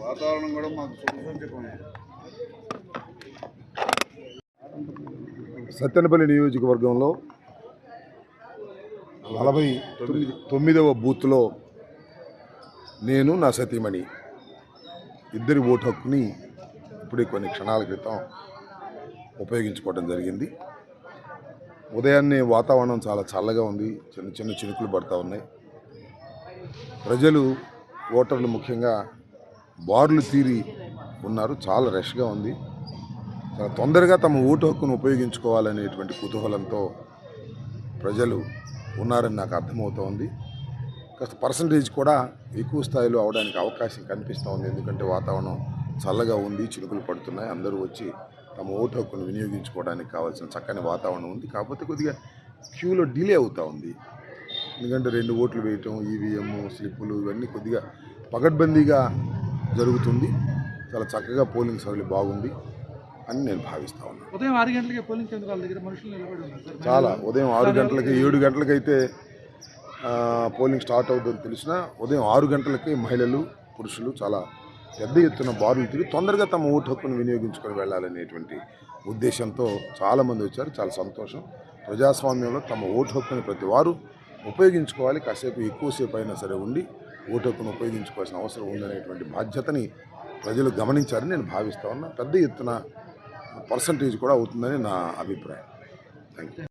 వాతావరణం కూడా మాకు చూపించకుండా సత్తెనపల్లి నియోజకవర్గంలో నలభై తొమ్మిది తొమ్మిదవ బూత్లో నేను నా సతీమణి. ఇద్దరి ఓటు హక్కుని ఇప్పుడే కొన్ని క్షణాల క్రితం ఉపయోగించుకోవడం జరిగింది. ఉదయాన్నే వాతావరణం చాలా చల్లగా ఉంది. చిన్న చిన్న చినుకులు పడతా ఉన్నాయి. ప్రజలు ఓటర్లు ముఖ్యంగా బార్లు తీరి ఉన్నారు. చాలా రష్గా ఉంది. చాలా తొందరగా తమ ఓటు హక్కును ఉపయోగించుకోవాలనేటువంటి కుతూహలంతో ప్రజలు ఉన్నారని నాకు అర్థమవుతోంది. కాస్త పర్సంటేజ్ కూడా ఎక్కువ స్థాయిలో అవడానికి అవకాశం కనిపిస్తూ ఉంది. ఎందుకంటే వాతావరణం చల్లగా ఉంది చినుకులు పడుతున్నాయి. అందరూ వచ్చి తమ ఓటు హక్కును వినియోగించుకోవడానికి కావాల్సిన చక్కని వాతావరణం ఉంది. కాకపోతే కొద్దిగా క్యూలో డిలే అవుతూ ఉంది. ఎందుకంటే రెండు ఓట్లు వేయటం ఈవీఎం స్లిప్పులు ఇవన్నీ కొద్దిగా పగడ్బందీగా జరుగుతుంది. చాలా చక్కగా పోలింగ్ సౌకర్యం బాగుంది అని నేను భావిస్తా ఉన్నాను. ఉదయం ఆరు గంటలకి పోలింగ్ కేంద్రాల దగ్గర మనుషులు నిలబడి చాలా. ఉదయం ఆరు గంటలకి ఏడు గంటలకైతే పోలింగ్ స్టార్ట్ అవుతుందని తెలిసిన ఉదయం ఆరు గంటలకి మహిళలు పురుషులు చాలా పెద్ద ఎత్తున బారులు తిరిగి తొందరగా తమ ఓటు హక్కును వినియోగించుకొని వెళ్ళాలనేటువంటి ఉద్దేశంతో చాలామంది వచ్చారు. చాలా సంతోషం. ప్రజాస్వామ్యంలో తమ ఓటు హక్కుని ప్రతి వారు ఉపయోగించుకోవాలి. కాసేపు ఎక్కువసేపు అయినా సరే ఉండి ఓటు హక్కును ఉపయోగించుకోవాల్సిన అవసరం ఉందనేటువంటి బాధ్యతని ప్రజలు గమనించారని నేను భావిస్తా ఉన్నా. పెద్ద ఎత్తున పర్సంటేజ్ కూడా అవుతుందని నా అభిప్రాయం. Thank you